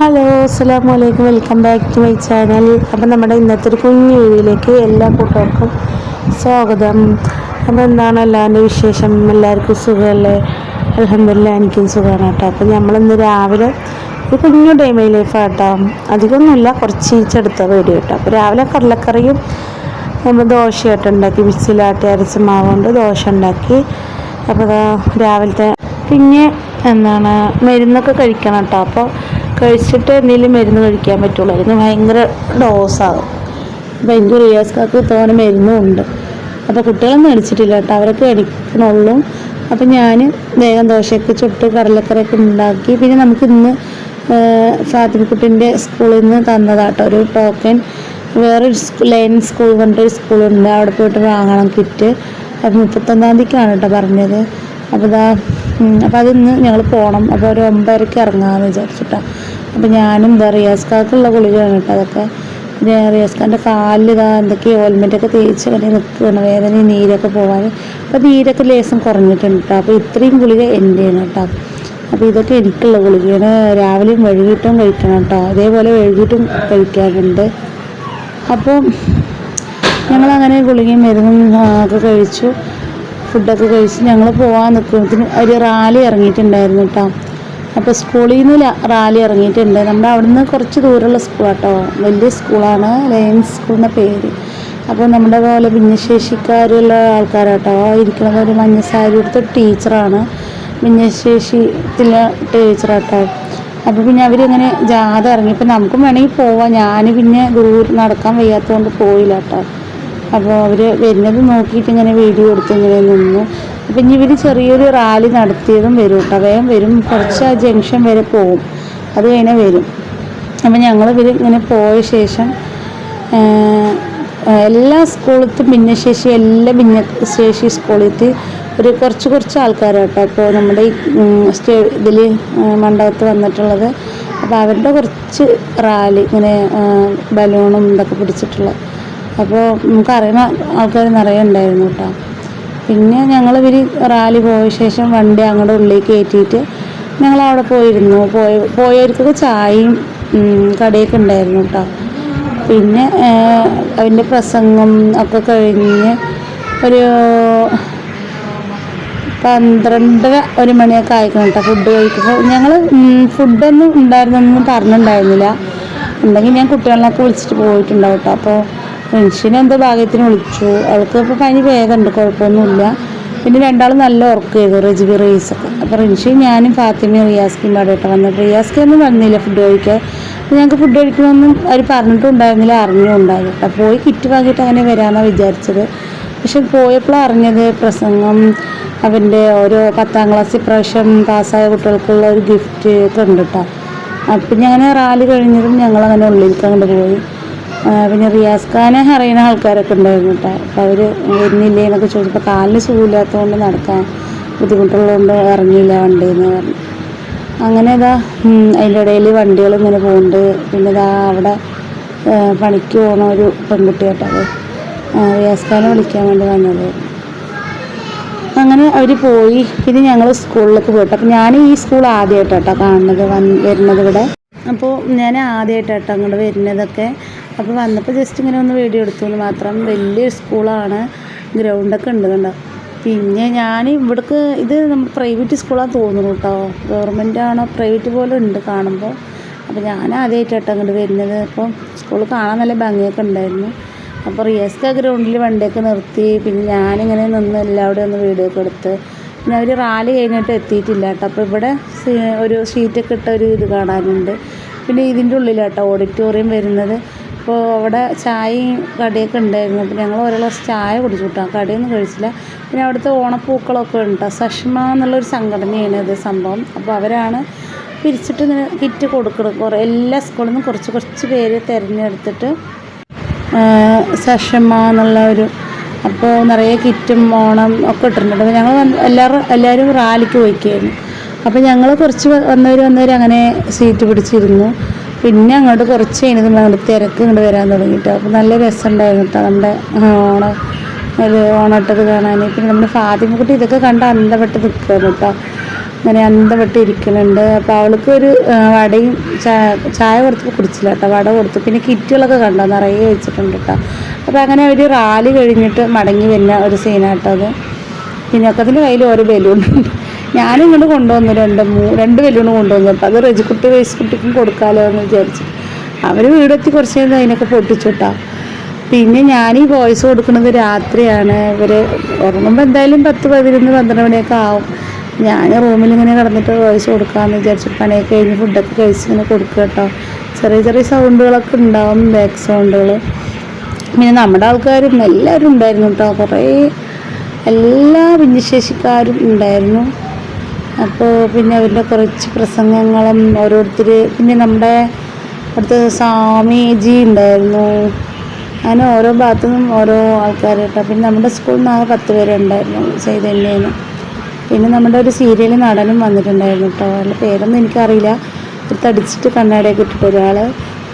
Hello അസ്സാം വലൈക്കും welcome back to my channel അപ്പം നമ്മുടെ ഇന്നത്തെ ഒരു കുഞ്ഞു വീഡിയോയിലേക്ക് എല്ലാ കൂട്ടുകാർക്കും സ്വാഗതം. അപ്പോൾ എന്താണ് എല്ലാവരുടെ വിശേഷം? എല്ലാവർക്കും സുഖമല്ലേ? അലഹമില്ല എനിക്കും സുഖമാണ് കേട്ടോ. അപ്പം നമ്മളിന്ന് രാവിലെ ഒരു കുഞ്ഞു ടൈമിൽ ലൈഫ് കേട്ടോ. അധികമൊന്നുമില്ല കുറച്ച് ഈച്ചെടുത്ത വീഡിയോ കേട്ടോ. അപ്പോൾ രാവിലെ കടലക്കറിയും നമ്മൾ ദോശയായിട്ട് ഉണ്ടാക്കി മിക്സിയിലാട്ടി അരച്ച മാവ് കൊണ്ട് ദോശ ഉണ്ടാക്കി. അപ്പോൾ രാവിലത്തെ പിന്നെ എന്താണ് മരുന്നൊക്കെ കഴിക്കണം കേട്ടോ. അപ്പോൾ കഴിച്ചിട്ട് എന്തെങ്കിലും മരുന്ന് കഴിക്കാൻ പറ്റുള്ളൂ അതിന് ഭയങ്കര ഡോസാകും അപ്പോൾ എനിക്ക് റിയാസ്കാർക്ക് തോനെ മരുന്നും ഉണ്ട് അപ്പോൾ കുട്ടികളൊന്നും മേടിച്ചിട്ടില്ല കേട്ടോ. അവരൊക്കെ മേടിക്കണുള്ളൂ അപ്പോൾ ഞാൻ വേഗം ദോശയൊക്കെ ചുട്ട് കടലക്കറിയൊക്കെ ഉണ്ടാക്കി. പിന്നെ നമുക്ക് ഇന്ന് ഫാത്തിമക്കുട്ടിന്റെ സ്കൂളിൽ നിന്ന് തന്നതാട്ടോ ഒരു ടോക്കൺ വേറൊരു സ്കൂൾ ലൈൻ സ്കൂൾ പറഞ്ഞിട്ടൊരു സ്കൂളുണ്ട്. അവിടെ പോയിട്ട് വാങ്ങണം കിറ്റ് അപ്പം മുപ്പത്തൊന്നാം തീയതിക്കാണ് കേട്ടോ പറഞ്ഞത്. അപ്പോൾ ഇതാ അപ്പോൾ അതിന്ന് ഞങ്ങൾ പോകണം അപ്പോൾ ഒരു ഒമ്പതരയ്ക്ക് ഇറങ്ങാമെന്ന് വിചാരിച്ചിട്ടാണ് അപ്പോൾ ഞാനും എന്താ റിയാസ്കാർക്കുള്ള ഗുളികയാണ് കേട്ടോ അതൊക്കെ. റിയാസ്കാന്റെ കാലിൽ ഇതാ എന്തൊക്കെ ഓയിൽമെന്റൊക്കെ തേച്ച് അങ്ങനെ നിൽക്കുകയാണ് വേദന നീരൊക്കെ പോകാൻ അപ്പോൾ നീരൊക്കെ ലേസം കുറഞ്ഞിട്ടുണ്ട് കേട്ടോ. അപ്പോൾ ഇത്രയും ഗുളിക എന്റെയാണ് കേട്ടോ. അപ്പോൾ ഇതൊക്കെ എനിക്കുള്ള ഗുളികയാണ്. രാവിലെയും വൈകിട്ടും കഴിക്കണം കേട്ടോ. അതേപോലെ വൈകിട്ടും കഴിക്കാറുണ്ട്. അപ്പോൾ ഞങ്ങളങ്ങനെ ഗുളികയും മരുന്നും ഒക്കെ കഴിച്ചു. ഫുഡൊക്കെ കഴിച്ച് ഞങ്ങൾ പോകാൻ നിൽക്കുന്നതിന് ഒരു റാലി ഇറങ്ങിയിട്ടുണ്ടായിരുന്നു കേട്ടോ അപ്പോൾ സ്കൂളിൽ നിന്ന് റാലി ഇറങ്ങിയിട്ടുണ്ട്. നമ്മുടെ അവിടുന്ന് കുറച്ച് ദൂരമുള്ള സ്കൂളാട്ടോ. വലിയ സ്കൂളാണ്. ലയൻസ് എന്ന പേര്. അപ്പോൾ നമ്മുടെ പോലെ ഭിന്നശേഷിക്കാരുള്ള ആൾക്കാരാട്ടോ. ഇരിക്കുന്നത് ഒരു മഞ്ഞ സാരി എടുത്ത ടീച്ചറാണ്. ഭിന്നശേഷിത്തിലെ ടീച്ചറാട്ടോ. അപ്പോൾ പിന്നെ അവരിങ്ങനെ ജാഥ ഇറങ്ങി. ഇപ്പം നമുക്കും വേണമെങ്കിൽ പോവാം. ഞാൻ പിന്നെ ദൂരം നടക്കാൻ വയ്യാത്തതുകൊണ്ട് പോയില്ല കേട്ടോ അപ്പോൾ അവർ വരുന്നത് നോക്കിയിട്ട് ഇങ്ങനെ വീഡിയോ എടുത്ത് ഇങ്ങനെ നിന്നു. അപ്പം ഇനി ഇവർ ചെറിയൊരു റാലി നടത്തിയതും വരും കേട്ടോ വേഗം വരും. കുറച്ച് ആ ജംഗ്ഷൻ വരെ പോകും അത് കഴിഞ്ഞാൽ വരും. അപ്പം ഞങ്ങൾ ഇവർ ഇങ്ങനെ പോയ ശേഷം എല്ലാ സ്കൂളിലത്തും ഭിന്നശേഷി എല്ലാ ഭിന്നശേഷി സ്കൂളിലത്തെ ഒരു കുറച്ച് കുറച്ച് ആൾക്കാരാട്ടോ. ഇപ്പോൾ നമ്മുടെ ഈ സ്റ്റേ ഇതിൽ മണ്ഡപത്ത് വന്നിട്ടുള്ളത്. അപ്പോൾ അവരുടെ കുറച്ച് റാലി ഇങ്ങനെ ബലൂണും ഇതൊക്കെ പിടിച്ചിട്ടുള്ള അപ്പോൾ നമുക്ക് അറിയുന്ന ആൾക്കാർ നിറയെ ഉണ്ടായിരുന്നു കേട്ടോ. പിന്നെ ഞങ്ങൾ ഇവർ റാലി പോയ ശേഷം വണ്ടി അങ്ങോട്ട് ഉള്ളിലേക്ക് കയറ്റിയിട്ട് ഞങ്ങൾ അവിടെ പോയിരുന്നു. പോയ പോയവർക്കൊക്കെ ചായയും കടയൊക്കെ ഉണ്ടായിരുന്നു കേട്ടോ. പിന്നെ അതിന്റെ പ്രസംഗം ഒക്കെ കഴിഞ്ഞ് ഒരു പന്ത്രണ്ടര ഒരു മണിയൊക്കെ ആയിക്കണം കേട്ടോ ഫുഡ് കഴിക്കുമ്പോൾ ഞങ്ങൾ ഫുഡൊന്നും ഉണ്ടായിരുന്നൊന്നും പറഞ്ഞിട്ടുണ്ടായിരുന്നില്ല. ഉണ്ടെങ്കിൽ ഞാൻ കുട്ടികളിലൊക്കെ വിളിച്ചിട്ട് പോയിട്ടുണ്ടാവും കേട്ടോ. അപ്പോൾ റിൻഷിനെ എന്തോ ഭാഗ്യത്തിന് വിളിച്ചു. അവൾക്ക് ഇപ്പോൾ പനി ഭേദമുണ്ട് കുഴപ്പമൊന്നുമില്ല. പിന്നെ രണ്ടാളും നല്ല ഉറക്കം ചെയ്തു റിജിബി റീസൊക്കെ അപ്പോൾ റിൻഷി ഞാനും ഫാത്തിമയും റിയാസ്കിയും പാടെ കേട്ടോ വന്നിട്ട് ഒന്നും വന്നില്ല ഫുഡ് കഴിക്കാൻ. ഞങ്ങൾക്ക് ഫുഡ് കഴിക്കണമെന്നും അവർ പറഞ്ഞിട്ടും ഉണ്ടായിരുന്നില്ല അറിഞ്ഞും ഉണ്ടായിരുന്നു കേട്ടോ പോയി കിറ്റ് വാങ്ങിയിട്ട് അങ്ങനെ വരാമെന്നാണ് വിചാരിച്ചത്. പക്ഷെ പോയപ്പോൾ അറിഞ്ഞത് പ്രസംഗം അവന്റെ ഓരോ പത്താം ക്ലാസ് ഇപ്രാവശ്യം പാസ്സായ കുട്ടികൾക്കുള്ള ഒരു ഗിഫ്റ്റ് ഒക്കെ ഉണ്ട് കേട്ടോ അപ്പം ഞാൻ റാലി കഴിഞ്ഞതും ഞങ്ങളങ്ങനെ ഉള്ളിലേക്ക് അങ്ങോട്ട് പോയി. പിന്നെ റിയാസ് ഖാനെ അറിയുന്ന ആൾക്കാരൊക്കെ ഉണ്ടായിരുന്നു കേട്ടോ. അപ്പോൾ അവർ വരുന്നില്ലേ എന്നൊക്കെ ചോദിച്ചപ്പോൾ കാലിന് സുഖമില്ലാത്തതുകൊണ്ട് നടക്കാൻ ബുദ്ധിമുട്ടുള്ളതുകൊണ്ട് ഇറങ്ങിയില്ല വണ്ടി എന്ന് പറഞ്ഞു. അങ്ങനെ ഇതാ അതിന്റെ ഇടയിൽ വണ്ടികൾ ഇങ്ങനെ പോകുന്നുണ്ട് പിന്നെ ഇതാ അവിടെ പണിക്ക് പോണ ഒരു പെൺകുട്ടിയായിട്ടത് റിയാസ് ഖാനെ വിളിക്കാൻ വേണ്ടി വന്നത്. അങ്ങനെ അവർ പോയി. പിന്നെ ഞങ്ങൾ സ്കൂളിലേക്ക് പോയിട്ട്. അപ്പം ഞാൻ ഈ സ്കൂൾ ആദ്യമായിട്ടാട്ടോ കാണുന്നത് വരുന്നത് ഇവിടെ. അപ്പോൾ ഞാൻ ആദ്യമായിട്ടാട്ടോ അങ്ങോട്ട് വരുന്നതൊക്കെ. അപ്പോൾ വന്നപ്പോൾ ജസ്റ്റ് ഇങ്ങനെ ഒന്ന് വീഡിയോ എടുത്തു. മാത്രം വലിയൊരു സ്കൂളാണ് ഗ്രൗണ്ടൊക്കെ ഉണ്ട് കണ്ടോ? പിന്നെ ഞാൻ ഇവിടേക്ക് ഇത് നമ്മൾ പ്രൈവറ്റ് സ്കൂളാണ് തോന്നുന്നു കേട്ടോ. ഗവൺമെന്റ് ആണോ പ്രൈവറ്റ് പോലെ ഉണ്ട് കാണുമ്പോൾ അപ്പോൾ ഞാൻ ആദ്യമായിട്ടാട്ടോ അങ്ങോട്ട് വരുന്നത്. അപ്പോൾ സ്കൂൾ കാണാൻ നല്ല ഭംഗിയൊക്കെ ഉണ്ടായിരുന്നു. അപ്പോൾ റിയസ്ക ഗ്രൗണ്ടിൽ വണ്ടിയൊക്കെ നിർത്തി. പിന്നെ ഞാനിങ്ങനെ നിന്ന് എല്ലാവരും ഒന്ന് വീഡിയോ ഒക്കെ എടുത്ത്. പിന്നെ അവർ റാലി കഴിഞ്ഞിട്ട് എത്തിയിട്ടില്ല കേട്ടോ. അപ്പോൾ ഇവിടെ ഒരു ഷീറ്റൊക്കെ ഇട്ട ഒരു ഇത് കാണാനുണ്ട്. പിന്നെ ഇതിന്റെ ഉള്ളിലാട്ടോ ഓഡിറ്റോറിയം വരുന്നത്. അപ്പോൾ അവിടെ ചായയും കടിയൊക്കെ ഉണ്ടായിരുന്നു. അപ്പോൾ ഞങ്ങൾ ഒരു ഗ്ലാസ് ചായ കുടിച്ചു കിട്ടാം. കടിയൊന്നും കഴിച്ചില്ല. പിന്നെ അവിടുത്തെ ഓണപ്പൂക്കളൊക്കെ ഉണ്ട് സഷ്മ എന്നുള്ളൊരു സംഘടനയാണ് ഇത് സംഭവം. അപ്പോൾ അവരാണ് പിരിച്ചിട്ട് ഇങ്ങനെ കിറ്റ് കൊടുക്കണം കുറേ എല്ലാ സ്കൂളിൽ നിന്നും കുറച്ച് കുറച്ച് പേര് തിരഞ്ഞെടുത്തിട്ട് സഷമ എന്നുള്ള ഒരു അപ്പോൾ നിറയെ കിറ്റും ഓണം ഒക്കെ ഇട്ടിട്ടുണ്ട്. അപ്പോൾ ഞങ്ങൾ എല്ലാവരും എല്ലാവരും റാലിക്ക് പോയിക്കായിരുന്നു. അപ്പോൾ ഞങ്ങൾ കുറച്ച് വന്നവർ വന്നവർ അങ്ങനെ സീറ്റ് പിടിച്ചിരുന്നു. പിന്നെ അങ്ങോട്ട് കുറച്ച് കഴിഞ്ഞിട്ട് അങ്ങോട്ട് തിരക്ക് ഇങ്ങോട്ട് വരാൻ തുടങ്ങിയിട്ട്. അപ്പോൾ നല്ല രസമുണ്ടായിരുന്നു കേട്ടോ നമ്മുടെ ഓണ ഒരു ഓണട്ടത് കാണാൻ. പിന്നെ നമ്മുടെ ഫാത്തിമക്കുട്ടി ഇതൊക്കെ കണ്ട് അന്തപ്പെട്ട് നിൽക്കുകയാണ് കേട്ടോ. അങ്ങനെ അന്തപ്പെട്ട് ഇരിക്കുന്നുണ്ട്. അപ്പോൾ അവൾക്ക് ഒരു വടയും ചായ കൊടുത്തപ്പോൾ കുടിച്ചില്ല കേട്ടോ. വട കൊടുത്തു. പിന്നെ കിറ്റുകളൊക്കെ കണ്ടോ? നിറയെ വെച്ചിട്ടുണ്ട് കേട്ടോ. അപ്പോൾ അങ്ങനെ ഒരു റാലി കഴിഞ്ഞിട്ട് മടങ്ങി വരുന്ന ഒരു സീനാട്ടോ അത്. പിന്നെ ഒക്കത്തിന്റെ കയ്യിൽ ഓരോ ബലൂൺ ഞാനും ഇങ്ങോട്ട് കൊണ്ടുവന്നു രണ്ട് മൂ രണ്ട് ബലൂണും കൊണ്ടുവന്നു. അപ്പം അത് റെജിക്കുട്ടി വേസ്കുട്ടിക്കും കൊടുക്കാമല്ലോ എന്ന് വിചാരിച്ചു. അവർ വീടെത്തി കുറച്ച് നേരം അതിനൊക്കെ പൊട്ടിച്ചുട്ടാ. പിന്നെ ഞാൻ ഈ വോയിസ് കൊടുക്കുന്നത് രാത്രിയാണ്. ഇവർ ഉറങ്ങുമ്പോൾ എന്തായാലും പത്ത് പതിനൊന്ന് പന്ത്രണ്ട് മണിയൊക്കെ ആവും. ഞാൻ റൂമിൽ ഇങ്ങനെ കിടന്നിട്ട് വോയിസ് കൊടുക്കാമെന്ന് വിചാരിച്ചു പണിയൊക്കെ കഴിഞ്ഞ് ഫുഡൊക്കെ കഴിച്ച് ഇങ്ങനെ കൊടുക്കുക കേട്ടോ ചെറിയ ചെറിയ സൗണ്ടുകളൊക്കെ ഉണ്ടാവും ബാക്ക് സൗണ്ടുകൾ പിന്നെ നമ്മുടെ ആൾക്കാരും എല്ലാവരും ഉണ്ടായിരുന്നു കേട്ടോ കുറേ എല്ലാ ഭിന്നശേഷിക്കാരും ഉണ്ടായിരുന്നു. അപ്പോൾ പിന്നെ അവരുടെ കുറച്ച് പ്രസംഗങ്ങളും ഓരോരുത്തർ പിന്നെ നമ്മുടെ അടുത്ത് സ്വാമിജി ഉണ്ടായിരുന്നു. അങ്ങനെ ഓരോ ഭാഗത്തു നിന്നും ഓരോ ആൾക്കാർ പിന്നെ നമ്മുടെ സ്കൂളിൽ നിന്ന് ആകെ പത്ത് പേരുണ്ടായിരുന്നു ചൈതന്യേന് പിന്നെ നമ്മുടെ ഒരു സീരിയൽ നടനും വന്നിട്ടുണ്ടായിരുന്നു കേട്ടോ. അയാളുടെ പേരൊന്നും എനിക്കറിയില്ല ഒരു തടിച്ചിട്ട് കണ്ണാടിയൊക്കെ ഇട്ടിട്ട് ഒരാൾ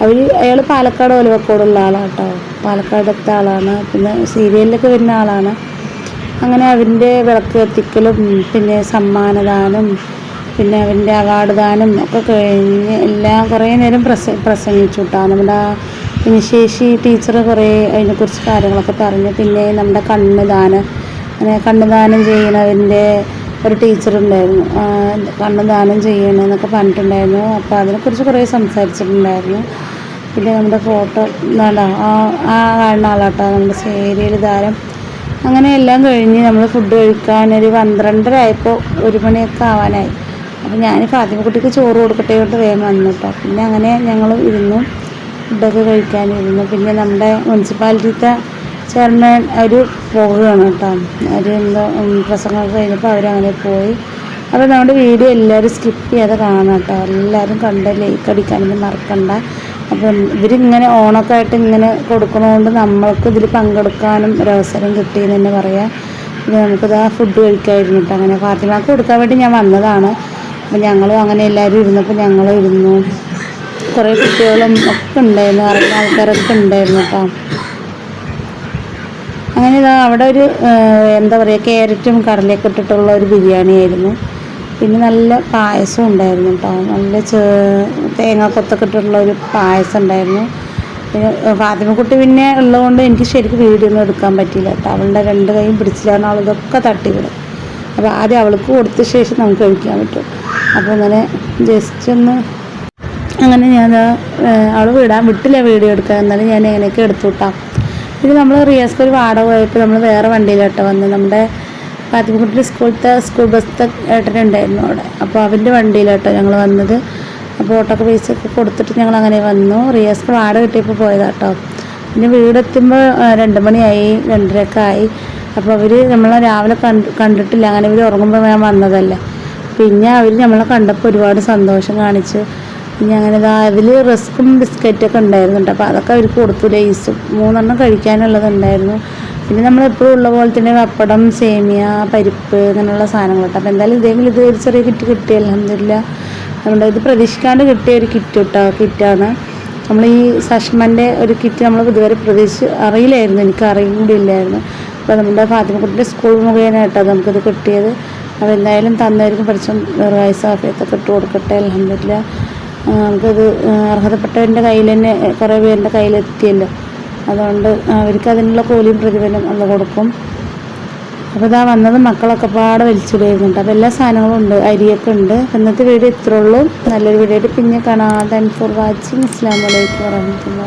അവർ അയാൾ പാലക്കാട് ഒലവക്കോടുള്ള ആളാണ് കേട്ടോ. പാലക്കാടത്തെ ആളാണ്. പിന്നെ സീരിയലിലൊക്കെ വരുന്ന ആളാണ്. അങ്ങനെ അവന്റെ വിളക്ക് കത്തിക്കലും പിന്നെ സമ്മാനദാനം പിന്നെ അവന്റെ അവാർഡ് ദാനം ഒക്കെ കഴിഞ്ഞ് എല്ലാം കുറേ നേരം പ്രസ പ്രസംഗിച്ചു കേട്ടോ നമ്മുടെ ഭിന്നശേഷി ടീച്ചർ കുറേ അതിനെക്കുറിച്ച് കാര്യങ്ങളൊക്കെ പറഞ്ഞു പിന്നെ നമ്മുടെ കണ്ണ് ദാനം അങ്ങനെ കണ്ണ് ദാനം ഒരു ടീച്ചറുണ്ടായിരുന്നു കണ്ണ് ദാനം ചെയ്യണമെന്നൊക്കെ പറഞ്ഞിട്ടുണ്ടായിരുന്നു അപ്പോൾ അതിനെക്കുറിച്ച് കുറേ സംസാരിച്ചിട്ടുണ്ടായിരുന്നു പിന്നെ നമ്മുടെ ഫോട്ടോ എന്താ ആ ആ കാണുന്ന ആളാട്ടോ നമ്മുടെ സേരിയിൽ താരം അങ്ങനെ എല്ലാം കഴിഞ്ഞ് നമ്മൾ ഫുഡ് കഴിക്കാൻ ഒരു പന്ത്രണ്ടര ആയപ്പോൾ ഒരു മണിയൊക്കെ ആവാനായി. അപ്പോൾ ഞാൻ ഫാത്തിമക്കുട്ടിക്ക് ചോറ് കൊടുക്കട്ടെ കൊണ്ട് വേഗം വന്നു കേട്ടോ പിന്നെ അങ്ങനെ ഞങ്ങൾ ഇരുന്നു ഫുഡൊക്കെ കഴിക്കാനിരുന്നു പിന്നെ നമ്മുടെ മുനിസിപ്പാലിറ്റിത്തെ ചെയർമാൻ അവർ പോവുകയാണ് കേട്ടോ. അവർ എന്തോ ഉം, പ്രസംഗമൊക്കെ കഴിഞ്ഞപ്പോൾ അവരങ്ങനെ പോയി. അപ്പോൾ നമ്മുടെ വീഡിയോ എല്ലാവരും സ്കിപ്പ് ചെയ്യാതെ കാണാം കേട്ടോ. എല്ലാവരും കണ്ട് ലൈക്ക് അടിക്കാനൊന്നും മറക്കണ്ട. അപ്പം ഇവരിങ്ങനെ ഓണൊക്കെ ആയിട്ട് ഇങ്ങനെ കൊടുക്കണതുകൊണ്ട് നമ്മൾക്ക് ഇതിൽ പങ്കെടുക്കാനും ഒരവസരം കിട്ടിയെന്ന് തന്നെ പറയാം. ഇത് നമുക്കിത് ആ ഫുഡ് കഴിക്കായിരുന്നു കേട്ടോ അങ്ങനെ ഫാത്തിമാക്ക് കൊടുക്കാൻ വേണ്ടി ഞാൻ വന്നതാണ്. അപ്പം ഞങ്ങളും അങ്ങനെ എല്ലാവരും ഇരുന്നപ്പോൾ ഞങ്ങളും ഇരുന്നു. കുറേ കുട്ടികളും ഒക്കെ ഉണ്ടായിരുന്നു. അറിയുന്ന ആൾക്കാരൊക്കെ ഉണ്ടായിരുന്നു കേട്ടോ അങ്ങനെ ഇതാ അവിടെ ഒരു എന്താ പറയുക ക്യാരറ്റും കടലയൊക്കെ ഇട്ടിട്ടുള്ള ഒരു ബിരിയാണി ആയിരുന്നു പിന്നെ നല്ല പായസം ഉണ്ടായിരുന്നു കേട്ടോ നല്ല ചേ തേങ്ങാക്കൊത്തൊക്കെ ഇട്ടിട്ടുള്ള ഒരു പായസം ഉണ്ടായിരുന്നു. പിന്നെ ഫാത്തിമക്കുട്ടി പിന്നെ ഉള്ളതുകൊണ്ട് എനിക്ക് ശരിക്കും വീഡിയോ ഒന്നും എടുക്കാൻ പറ്റിയില്ല കേട്ടോ അവളുടെ രണ്ട് കൈയും പിടിച്ചില്ലാന്ന് അവൾ ഇതൊക്കെ തട്ടിവിടും അപ്പോൾ ആദ്യം അവൾക്ക് കൊടുത്ത ശേഷം നമുക്ക് കഴിക്കാൻ പറ്റും. അപ്പോൾ അങ്ങനെ ജസ്റ്റ് ഒന്ന് അങ്ങനെ ഞാൻ അവൾ വിടാൻ വിട്ടില്ല വീഡിയോ എടുക്കാൻ. എന്നാലും ഞാൻ എങ്ങനെയൊക്കെ എടുത്തു വിട്ടാം പിന്നെ നമ്മൾ റിയാസ്ക്ക് വാടക പോയപ്പോൾ നമ്മൾ വേറെ വണ്ടിയിലോട്ടോ വന്ന് നമ്മുടെ ഫാത്തിമക്കുട്ടി സ്കൂളത്തെ സ്കൂൾ ബസ്സത്തെ ഏട്ടനുണ്ടായിരുന്നു അവിടെ. അപ്പോൾ അവന്റെ വണ്ടിയിലോട്ടോ ഞങ്ങൾ വന്നത്. അപ്പോൾ ഓട്ടോക്ക് പൈസ ഒക്കെ കൊടുത്തിട്ട് ഞങ്ങൾ അങ്ങനെ വന്നു. റിയാസ്ക്ക് വാടക കിട്ടിയപ്പോൾ പോയതാട്ടോ. പിന്നെ വീടെത്തുമ്പോൾ രണ്ട് മണിയായി രണ്ടരയൊക്കെ ആയി. അപ്പോൾ അവർ നമ്മളെ രാവിലെ കണ്ട് കണ്ടിട്ടില്ല. അങ്ങനെ ഇവർ ഉറങ്ങുമ്പോൾ ഞാൻ വന്നതല്ല. പിന്നെ അവർ നമ്മളെ കണ്ടപ്പോൾ ഒരുപാട് സന്തോഷം കാണിച്ച്. പിന്നെ അങ്ങനെ അതിൽ റിസ്ക്കും ബിസ്ക്കറ്റൊക്കെ ഉണ്ടായിരുന്നു അപ്പോൾ അതൊക്കെ അവർക്ക് കൊടുത്തു ലേസും മൂന്നെണ്ണം കഴിക്കാനുള്ളതുണ്ടായിരുന്നു. പിന്നെ നമ്മൾ എപ്പോഴും ഉള്ള പോലെ തന്നെ പപ്പടം സേമിയ പരിപ്പ് അങ്ങനെയുള്ള സാധനങ്ങളൊക്കെ. അപ്പോൾ എന്തായാലും ഇതേപോലെ ഇത് ഒരു ചെറിയ കിറ്റ് കിട്ടി. അലഹമില്ല നമ്മുടെ ഇത് പ്രതീക്ഷിക്കാണ്ട് കിട്ടിയ ഒരു കിറ്റ് കേട്ടോ കിറ്റാണ്. നമ്മൾ ഈ സഷ്മന്റെ ഒരു കിറ്റ് നമ്മൾ ഇതുവരെ പ്രതീക്ഷിച്ച് അറിയില്ലായിരുന്നു. എനിക്ക് അറിയും കൂടി ഇല്ലായിരുന്നു അപ്പോൾ നമ്മുടെ ഫാത്തിമക്കുട്ടിന്റെ സ്കൂൾ മുഖേന കേട്ടോ നമുക്കിത് കിട്ടിയത്. അപ്പോൾ എന്തായാലും തന്നായിരിക്കും പഠിച്ചും വയസ്സാഫിയത്തൊക്കെ ഇട്ട് കൊടുക്കട്ടെ. അലഹമില്ല നമുക്കത് അർഹതപ്പെട്ടവന്റെ കയ്യിൽ തന്നെ കുറേ പേരുടെ കയ്യിലെത്തിയല്ലോ. അതുകൊണ്ട് അവർക്ക് അതിനുള്ള കൂലിയും പ്രതിഫലം ഉള്ള കൊടുക്കും. അപ്പോൾ ഇതാ വന്നത് മക്കളൊക്കെ പാടെ വലിച്ചിടുന്നുണ്ട് അപ്പോൾ എല്ലാ സാധനങ്ങളും ഉണ്ട് അരിയൊക്കെ ഉണ്ട്. ഇന്നത്തെ വീഡിയോ ഇത്രയുള്ളൂ നല്ലൊരു വീഡിയോ ആയിട്ട് പിന്നെ കാണാം. താങ്ക് ഫോർ വാച്ചിങ് വലൈക്കും വാഹമത്തുള്ള